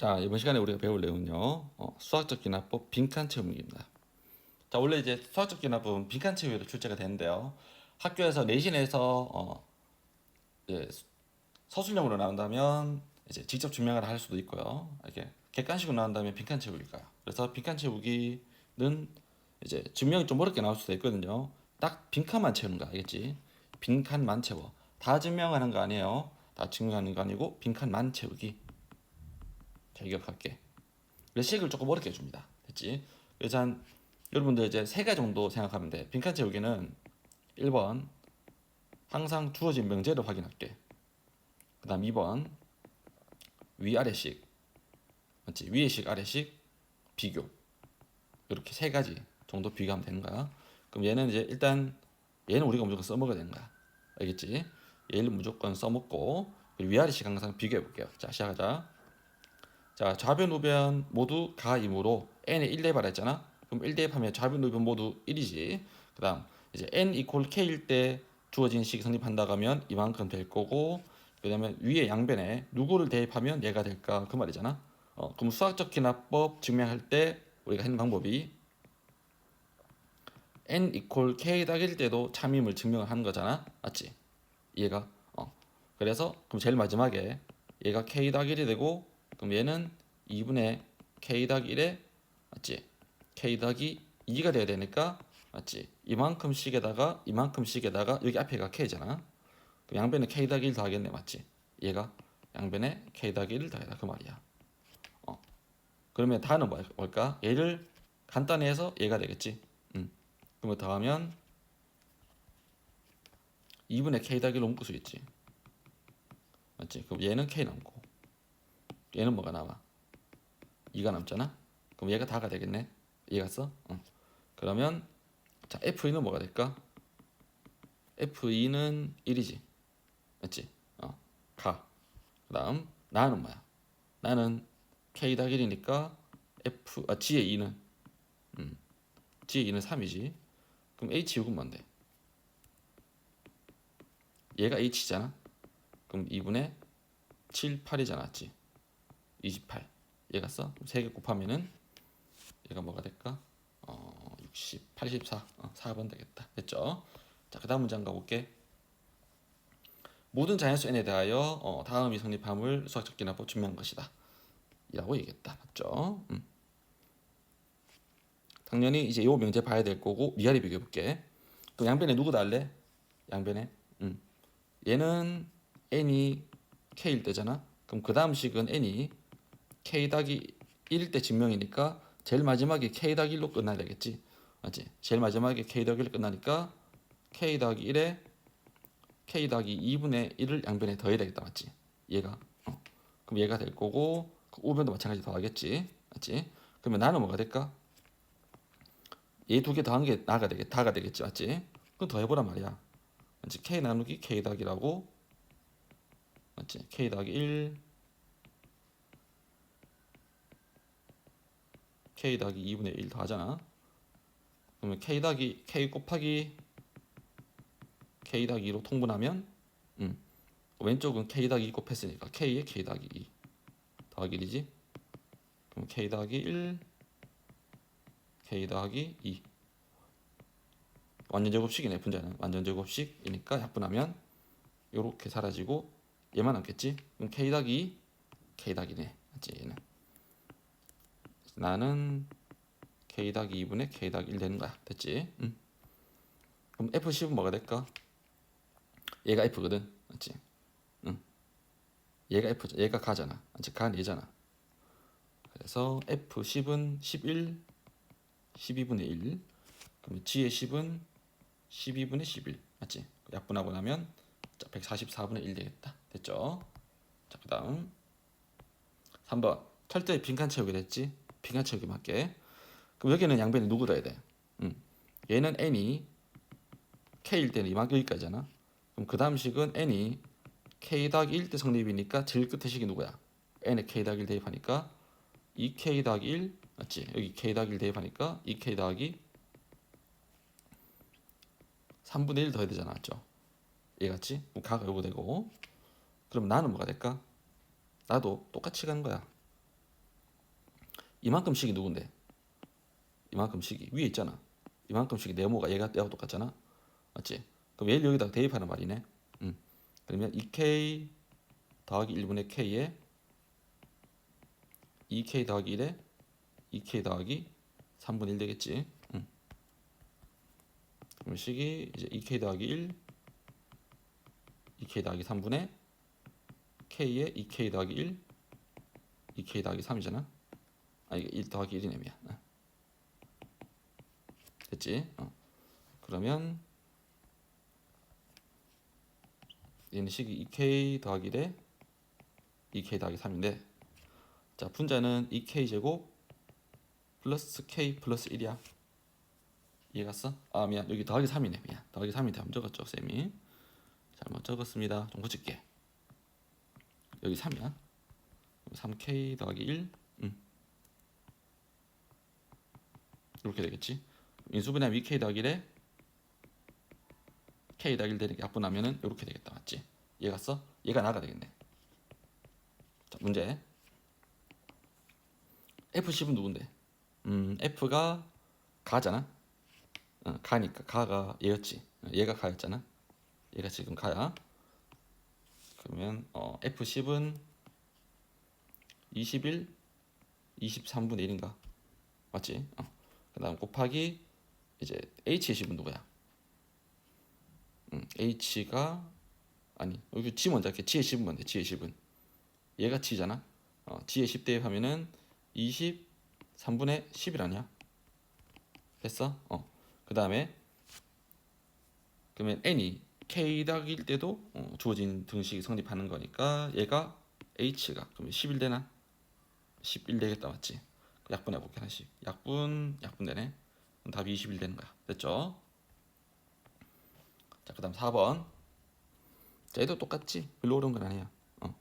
자 이번 시간에 우리가 배울 내용은요 어, 수학적 기납법 빈칸 채우기입니다. 자 원래 이제 수학적 기납법은 빈칸 채우기로 출제가 되는데요. 학교에서 내신에서 어, 예, 서술형으로 나온다면 이제 직접 증명을 할 수도 있고요. 이렇게 객관식으로 나온다면 빈칸 채우기가요. 그래서 빈칸 채우기는 이제 증명이 좀 어렵게 나올 수도 있거든요. 딱 빈칸만 채우는 거 알겠지? 빈칸만 채워. 다 증명하는 거 아니에요. 다 증명하는 거 아니고 빈칸만 채우기. 그래서 식을 조금 어렵게 해줍니다. 됐지? 그래서 한 여러분들 이제 세 가지 정도 생각하면 돼. 빈칸 채우기는 1번 항상 주어진 명제를 확인할게. 그 다음 2번 위아래식 맞지? 위에식 아래식 비교 이렇게 세 가지 정도 비교하면 되는 거야. 그럼 얘는 이제 일단 얘는 우리가 무조건 써먹어야 되는 거야. 알겠지? 얘를 무조건 써먹고 위아래식 항상 비교해 볼게요. 자 시작하자. 자 좌변 우변 모두 가임으로 n에 1 대입하라 했잖아. 그럼 1 대입하면 좌변 우변 모두 1이지. 그다음 이제 n 이퀄 k일 때 주어진 식이 성립한다고 하면 이만큼 될 거고 그다음에 위에 양변에 누구를 대입하면 얘가 될까 그 말이잖아. 어, 그럼 수학적 기납법 증명할 때 우리가 하는 방법이 n 이퀄 k 닭일 때도 참임을 증명을 하는 거잖아. 맞지? 얘가 어. 그래서 그럼 제일 마지막에 얘가 k 닭 1이 되고 그럼 얘는 2분의 k 닭 1에 맞지? k 닭이 2가 돼야 되니까 맞지? 이만큼씩에다가 이만큼씩에다가 여기 앞에가 k잖아. 그럼 양변에 k 닭1 더하겠네 맞지? 얘가 양변에 k 닭 1을 더해라 그 말이야. 어. 그러면 다는 뭐- 뭘까? 얘를 간단히 해서 얘가 되겠지. 음. 그러면 더하면 2분의 k 닭 1로 묶을 수 있지. 맞지? 그럼 얘는 k 남고 얘는 뭐가 나와? 2가 남잖아. 그럼 얘가 다가 되겠네. 이해가 써? 어. 그러면 자 F2는 뭐가 될까? F2는 1이지. 맞지? 어. 가. 그다음 나는 뭐야? 나는 K 닭 1이니까 F 아 G의 2는 음. G의 2는 3이지. 그럼 H6은 뭔데? 얘가 H잖아. 그럼 2분의 7, 8이잖아. 맞지? 28. 얘가 써? 3개 곱하면은 얘가 뭐가 될까? 어, 60, 84, 어, 4번 되겠다. 됐죠? 자, 그 다음 한번 가볼게. 모든 자연수 n에 대하여 어, 다음이 성립함을 수학적 기납법 증명한 것이다. 이라고 얘기했다. 맞죠? 음. 당연히 이제 요 명제 봐야 될 거고 위아래 비교해 볼게. 그럼 양변에 누구 달래? 양변에. 음. 얘는 n이 k일 때잖아. 그럼 그 다음 식은 n이 k 닭이 1일 때 증명이니까 제일 마지막에 k 닭 1로 끝나야 되겠지. 맞지? 제일 마지막에 k 닭 1로 끝나니까 k 닭 1에 k 닭이 2분의 1을 양변에 더해야 되겠다. 맞지? 얘가. 어. 그럼 얘가 될 거고 그 우변도 마찬가지 더하겠지. 맞지? 그러면 나는 뭐가 될까? 얘 두 개 더한 게 나가 되겠 다가 되겠지. 맞지? 그럼 더해보란 말이야. 맞지? k 나누기 k 닭이라고 맞지? k 닭이 1 k 더하기 2분의 1 더하잖아. 그러면 k 더하기 k 곱하기 k 더하기 2로 통분하면 음, 왼쪽은 k 더하기 2 곱했으니까 k에 k 더하기 2 더하기 1이지. 그럼 k 더하기 1 k 더하기 2 완전 제곱식이네 분자는 완전 제곱식이니까 약분하면 요렇게 사라지고 얘만 남겠지. 그럼 k 더하기 2 k 더하기네. 얘는. 나는 k 더하기 2분의 k 더하기 1 되는 거야. 됐지? 응. 그럼 F10은 뭐가 될까? 얘가 F거든. 맞지? 응. 얘가 F, 얘가 가잖아. 맞지? 가는 얘잖아. 그래서 F10은 11, 12분의 1. 그럼 G의 10은 12분의 11. 맞지? 약분하고 나면 144분의 1 되겠다. 됐죠? 자, 그 다음 3번. 철저히 빈칸 채우기 됐지? 채우기 맞게. 그럼 여기는 양변에 누구 넣어야 돼? 음. 얘는 n이 k일 때는 이만큼 여기까지잖아. 그럼 그 다음 식은 n이 k 더하기 1때 성립이니까 제일 끝에 식이 누구야? n에 k 더하기 1 대입하니까 2k 더하기 1 맞지? 여기 k 더하기 1 대입하니까 2k 더하기 3분의 1 더해야 되잖아. 맞죠? 얘같이? 그럼 가가 요거 되고 그럼 나는 뭐가 될까? 나도 똑같이 가는 거야. 이만큼씩이 누군데? 이만큼씩이 위에 있잖아. 이만큼씩이 네모가 얘가 얘하고 똑같잖아. 맞지? 그럼 얘를 여기다 대입하는 말이네. 음. 그러면 2k 더하기 1분의 k에 2k 더하기 1에 2k 더하기 3분의 1 되겠지. 음. 그럼 식이 이제 2k 더하기 1 2k 더하기 3분의 k에 2k 더하기 1 2k 더하기 3이잖아. 아 이게 1 더하기 1이네 미안. 어. 됐지? 어. 그러면 얘는 식이 2k 더하기 1에 2k 더하기 3인데 자 분자는 2k 제곱 플러스 k 플러스 1이야 이해 갔어? 아 미안 여기 더하기 3이네 미안 더하기 3이 잘못 적었죠 쌤이 잘못 적었습니다 좀 고칠게 여기 3이야 3k 더하기 1 음. 이렇게 되겠지 인수분해 위k 더하기 1에 k 더하기 1 되는 게 약분하면은 이렇게 되겠다 맞지? 이해 갔어? 얘가 나가 되겠네 자 문제 F10은 누군데? 음 F가 가잖아 어, 가니까 가가 얘였지 어, 얘가 가였잖아 얘가 지금 가야 그러면 어, F10은 21 23분의 1인가 맞지? 어. 그 다음 곱하기 이제 H의 10은 누구야? 음, H가 아니 여기 G 먼저 할게 G의 10은 뭔데? G의 10은 얘가 G잖아 어, G의 10 대입하면은 23분의 10일 아니야? 됐어? 어. 그 다음에 그러면 n이 k 닭일 때도 어, 주어진 등식이 성립하는 거니까 얘가 h가 그러면 11 되나? 11 되겠다 맞지? 약분 해 볼게 하나씩 약분 약분 되네 그럼 답이 21 되는 거야 됐죠? 자 그 다음 4번 자 얘도 똑같지 별로 어려운 건 아니야 어.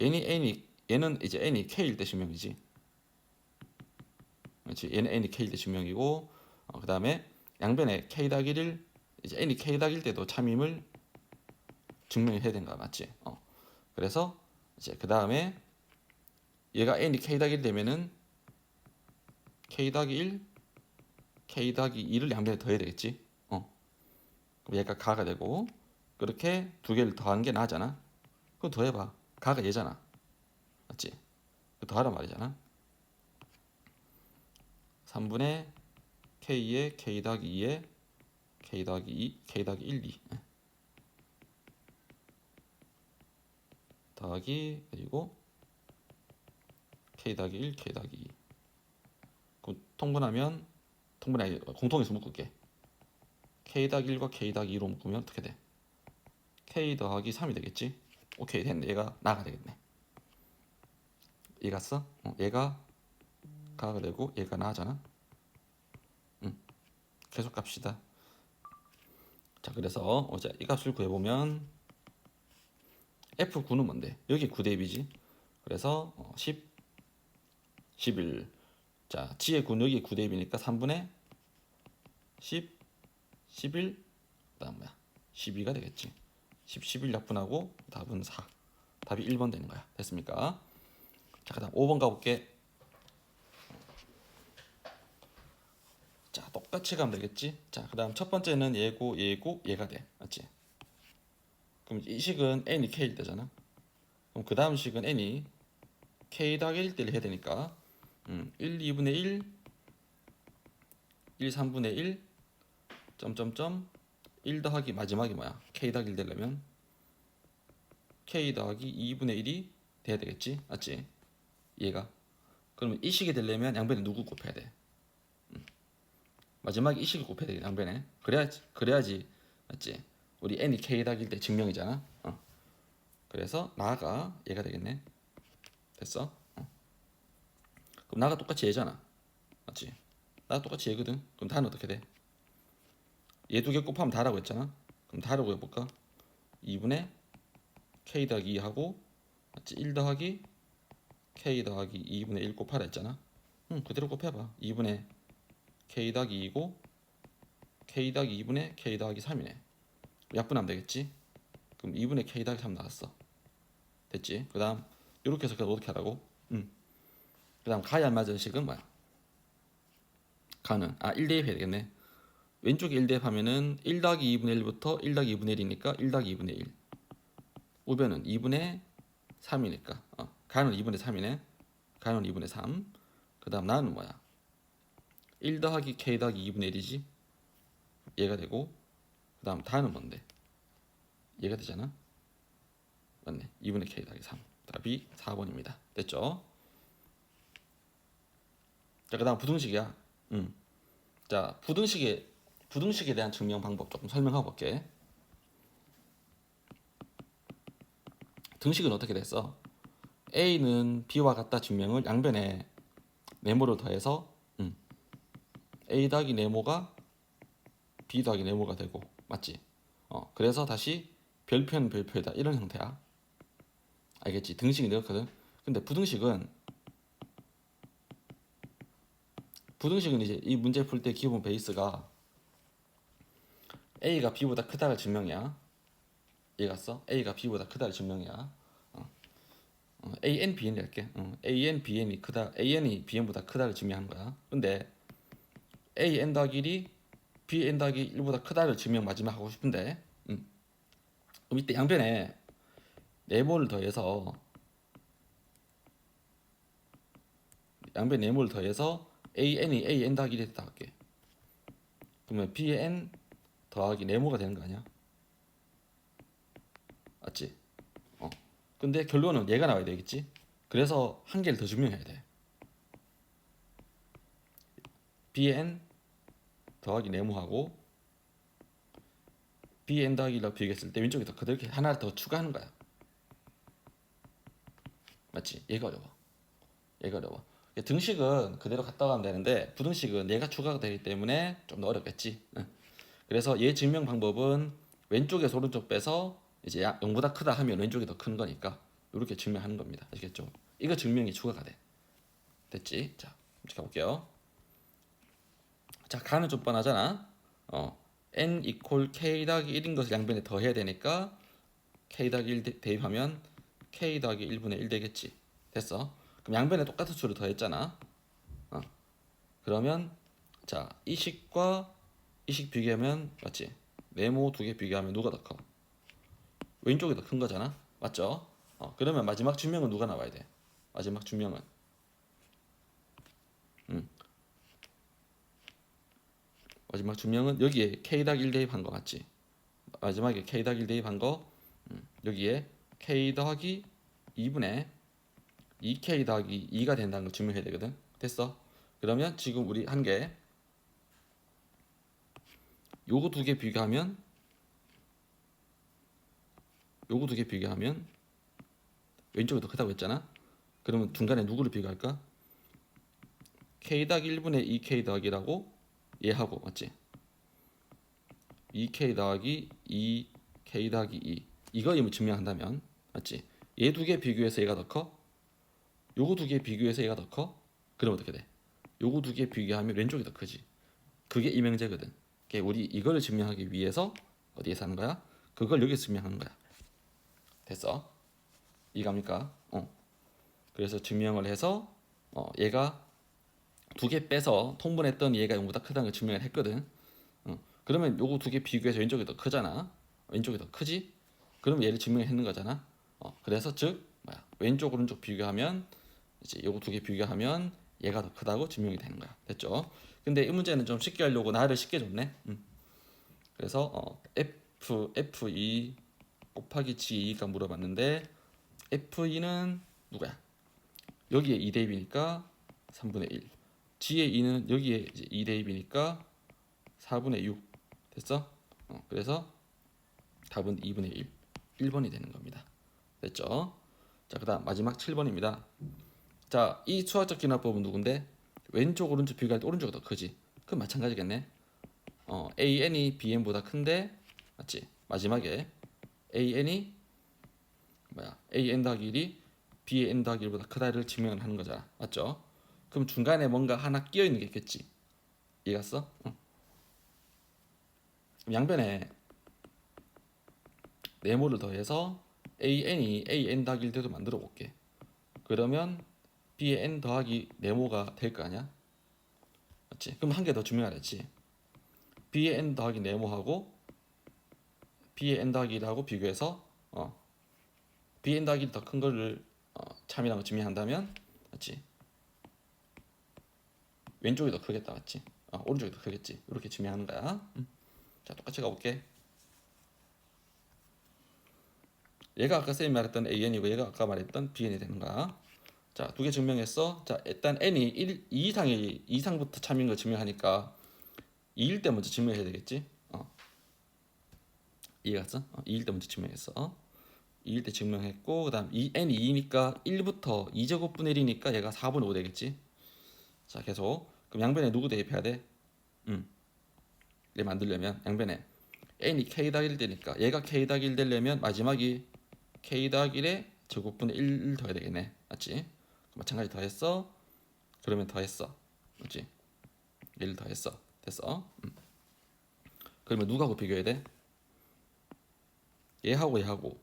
n이 n이 얘는 이제 n이 k일 때 증명이지 그렇지 얘는 n이 k일 때 증명이고 어, 그 다음에 양변에 k 닭 1을 이제 n이 k 닭일 때도 참임을 증명해야 거야 맞지? 어. 그래서 이제 그 다음에 얘가 n이 k 닭1 되면은 k 닭이 1, k 닭이 2를 양변에 더해야 되겠지? 어. 그럼 얘가 가가 되고 그렇게 두 개를 더한 게 나잖아. 그럼 더해봐. 가가 얘잖아. 맞지? 그 더하란 말이잖아. 3분의 k에 k 더하기 2에 k 더하기 2, k 더하기 1, 2 예. 더하기 그리고 k 더하기 1, k 더하기 2 그럼 통분하면 통분해 공통에서 묶을게 k 더하기 1과 k 더하기 2로 묶으면 어떻게 돼? k 더하기 3이 되겠지? 오케이 됐네 얘가 나가 되겠네 얘 갔어? 어, 얘가 가가 되고 얘가 나잖아 응. 계속 갑시다 자 그래서 어제 이 값을 구해보면 F9는 뭔데? 여기 9대입이지 그래서 어, 10 11 자, 9는 여기 9대입이니까 3분의 10 11 그다음 뭐야? 12가 되겠지. 10 11 약분하고 답은 4 답이 1번 되는 거야. 됐습니까? 자 그다음 5번 가볼게. 자 똑같이 가면 되겠지? 자 그다음 첫 번째는 얘고 얘고 얘가 돼. 맞지? 그럼 이 식은 n이 k일 때잖아. 그럼 그 다음 식은 n이 k 더하기 1 때를 해야 되니까 음, 1 2분의 1 1 3분의 1 점점점. 1 더하기 마지막이 뭐야? K 더하기 1 되려면 k 더하기 2분의 1이 돼야 되겠지? 맞지? 얘가? 그러면 이 식이 되려면 양변에 누구 곱해야 돼? 마지막에 이 식을 곱해야 돼 양변에. 그래야지 그래야지. 맞지? 우리 n이 k 닭일 때 증명이잖아. 어. 그래서 나가 얘가 되겠네. 됐어 어. 그럼 나가 똑같이 얘잖아. 맞지? 나 똑같이 얘거든. 그럼 다는 어떻게 돼? 얘 두 개 곱하면 다라고 했잖아. 그럼 다라고 해볼까? 2분의 k 더하기 2 하고 맞지? 1 더하기 k 더하기 2분의 1 곱하라 했잖아. 응 그대로 곱해봐. 2분의 k 더하기 2고 k 더하기 2분의 k 더하기 3이네. 약분하면 되겠지? 그럼 2분의 k 더하기 3 나왔어. 됐지? 그 다음 이렇게 해서 그냥 어떻게 하라고? 음. 그다음 가에 알맞은 식은 뭐야? 가는 아 1 대입 해야 되겠네. 왼쪽에 1 대입 하면은 1 더하기 2분의 1부터 1 더하기 2분의 1이니까 1 더하기 2분의 1. 우변은 2분의 3이니까 어, 가는 2분의 3이네. 가는 2분의 3. 그다음 나는 뭐야? 1 더하기 k 더하기 2분의 1이지. 얘가 되고 그다음 다는 뭔데? 얘가 되잖아. 맞네. 2분의 k 더하기 3. 답이 4번입니다. 됐죠? 자, 그다음 부등식이야. 음. 자, 부등식에 부등식에 대한 증명 방법 조금 설명해 볼게. 등식은 어떻게 됐어? A는 B와 같다 증명을 양변에 네모를 더해서 음. A 더하기 네모가 B 더하기 네모가 되고 맞지? 어, 그래서 다시 별표는 별표이다 이런 형태야. 알겠지? 등식이 되었거든. 근데 부등식은 부등식은 이제 이 문제 풀 때 기본 베이스가 A가 B보다 크다를 증명이야. 써? A가 B보다 크다를 증명이야. 어. 어, A N B N 이렇게. 어, A N B N이 크다. A N이 B N보다 크다를 증명한 거야. 근데 A N 더하기 1이 B N 더하기 1보다 크다를 증명 마지막 하고 싶은데, 음. 그럼 이때 양변에 네모를 더해서 양변 네모를 더해서 A N이 A N 더하기 1에 됐다 할게. 그러면 B N 더하기 네모가 되는 거 아니야? 맞지? 어. 근데 결론은 얘가 나와야 되겠지? 그래서 한 개를 더 증명해야 돼. bn 더하기 네모하고 bn 더하기를 비교했을 때 왼쪽이 더 이렇게 하나를 더 추가하는 거야. 맞지? 얘가 어려워. 얘가 어려워. 등식은 그대로 갔다 가면 되는데 부등식은 얘가 추가가 되기 때문에 좀 더 어렵겠지. 응. 그래서 얘 증명 방법은 왼쪽에서 오른쪽 빼서 이제 0보다 크다 하면 왼쪽이 더 큰 거니까 이렇게 증명하는 겁니다. 아시겠죠? 이거 증명이 추가가 돼. 됐지? 자, 이렇게 가볼게요. 자, 가는 좀 뻔하잖아. 어, n equal k 더하기 1인 것을 양변에 더해야 되니까 k 더하기 1 대- 대입하면 k 더하기 1분의 1 되겠지. 됐어. 그럼 양변에 똑같은 수를 더했잖아. 어. 그러면 자, 이 식과 이식 비교하면 맞지? 네모 두 개 비교하면 누가 더 커? 왼쪽이 더 큰 거잖아. 맞죠? 어, 그러면 마지막 증명은 누가 나와야 돼? 마지막 증명은 음. 마지막 증명은 여기에 k 닭1 대입한 거 맞지? 마지막에 k 닭1 대입한 거 음, 여기에 k 더하기 2분의 2k 더하기 2가 된다는 걸 증명해야 되거든. 됐어? 그러면 지금 우리 한 개 요거 두 개 비교하면 요거 두 개 비교하면 왼쪽이 더 크다고 했잖아. 그러면 중간에 누구를 비교할까? k 더하기 1분의 2k 더하기라고 얘하고 맞지? 2k 더하기 2k 더하기 2 이거 이면 증명한다면 맞지? 얘 두 개 비교해서 얘가 더 커? 요거 두 개 비교해서 얘가 더 커? 그럼 어떻게 돼? 요거 두 개 비교하면 왼쪽이 더 크지. 그게 이명제거든. 그러니까 우리 이거를 증명하기 위해서 어디에서 하는 거야? 그걸 여기서 증명하는 거야. 됐어? 이해갑니까? 어. 그래서 증명을 해서 어, 얘가 두 개 빼서 통분했던 얘가 0보다 크다는 걸 증명을 했거든. 어. 그러면 요거 두 개 비교해서 왼쪽이 더 크잖아. 왼쪽이 더 크지? 그럼 얘를 증명했는 거잖아. 어. 그래서 즉 뭐야? 왼쪽 오른쪽 비교하면 이제 요거 두 개 비교하면 얘가 더 크다고 증명이 되는 거야. 됐죠? 근데 이 문제는 좀 쉽게 하려고 나를 쉽게 줬네. 음. 그래서 어, F F2 곱하기 G2가 물어봤는데 F2는 누구야? 여기에 2 대입이니까 3분의 1. G의 2는 여기에 이제 2 대입이니까 4분의 6. 됐어? 어, 그래서 답은 2분의 1. 1번이 되는 겁니다. 됐죠? 자, 그 다음 마지막 7번입니다. 자, 이 수학적 기납법은 누군데? 왼쪽 오른쪽 비교할 때 오른쪽이 더 크지. 그럼 마찬가지겠네. 어, AN이 BN보다 큰데 맞지? 마지막에 AN이 뭐야? AN 더하기 1이 BN 더하기 1보다 크다를 증명을 하는 거잖아. 맞죠? 그럼 중간에 뭔가 하나 끼어 있는 게 있겠지. 이해갔어? 어. 그럼 양변에 네모를 더해서 AN이 AN 더하기 1대도 만들어 볼게. 그러면 b의 n 더하기 네모가 될 거 아니야? 맞지? 그럼 한 개 더 증명하랬지. b의 n 더하기 네모하고 b의 n 더하기 1하고 비교해서 어 b의 n 더하기 1더 큰 거를 어, 참이라고 증명한다면 맞지? 왼쪽이 더 크겠다 맞지? 어, 오른쪽이 더 크겠지 이렇게 증명하는 거야 음. 자 똑같이 가볼게 얘가 아까 쌤이 말했던 an이고 얘가 아까 말했던 bn이 되는 거야 자 두 개 증명했어 자 일단 n이 1, 2 이상이 2 이상부터 참인 걸 증명하니까 2일 때 먼저 증명해야 되겠지 어. 이해갔어? 어, 2일 때 먼저 증명했어 어? 2일 때 증명했고 그 다음 이 n이 2니까 1부터 2제곱분의 1이니까 얘가 4분의 5 되겠지 자 계속 그럼 양변에 누구 대입해야 돼? 음. 얘 만들려면 양변에 n이 k 더하기 1 되니까 얘가 k 더하기 1 되려면 마지막이 k 더하기 1에 제곱분의 1 더해야 되겠네 맞지? 마찬가지 더했어 그러면 더했어 맞지? 1 더했어 됐어 음. 그러면 누구하고 비교해야 돼? 얘하고 얘하고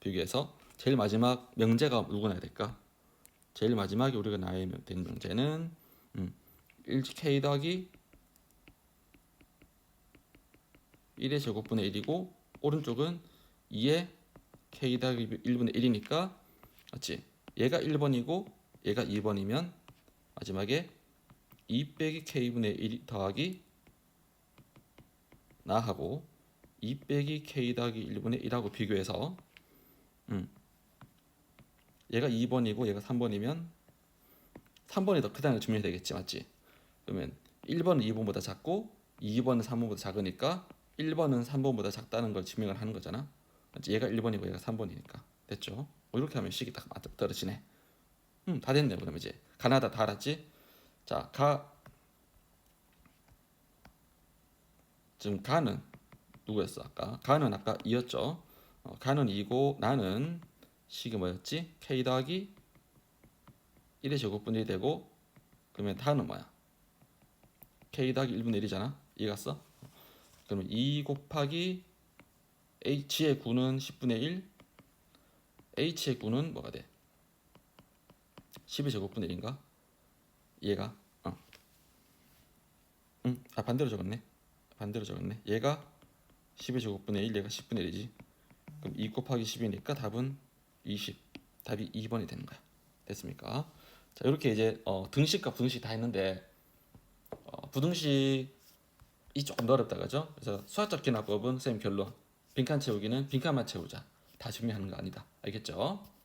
비교해서 제일 마지막 명제가 누구 나야 될까? 제일 마지막에 우리가 나야 된 명제는 음, 1k 더하기 1의 제곱분의 1이고 오른쪽은 2의 k 더하기 1분의 1이니까 맞지? 얘가 1번이고 얘가 2번이면 마지막에 2 빼기 k분의 1 더하기 나하고 2 빼기 k 더하기 1분의 1하고 비교해서 음. 얘가 2번이고 얘가 3번이면 3번이 더 크다는 걸 증명해야 되겠지 맞지? 그러면 1번은 2번보다 작고 2번은 3번보다 작으니까 1번은 3번보다 작다는 걸 증명을 하는 거잖아 맞지? 얘가 1번이고 얘가 3번이니까 됐죠? 뭐 이렇게 하면 식이 딱 맞- 떨어지네 음, 다 됐네 그러면 이제 가나다 다 알았지? 자, 가 지금 가는 누구였어 아까? 가는 아까 2였죠? 어, 가는 2고 나는 식이 뭐였지? k 더하기 1의 제곱분이 되고 그러면 다는 뭐야? k 더하기 1분의 1이잖아. 이해갔어? 그러면 2 곱하기 h의 9는 10분의 1 h의 9는 뭐가 돼? 10의 제곱분의 1인가? 얘가 어. 응, 아 반대로 적었네. 반대로 적었네. 얘가 10의 제곱분의 1, 얘가 10분의 1이지. 그럼 2 곱하기 10이니까 답은 20. 답이 2번이 되는 거야. 됐습니까? 자, 이렇게 이제 어, 등식과 부등식 다 했는데 어, 부등식이 조금 더 어렵다 그죠? 그래서 수학적 기납법은 쌤 결론. 빈칸 채우기는 빈칸만 채우자. 다 증명하는 거 아니다. 알겠죠?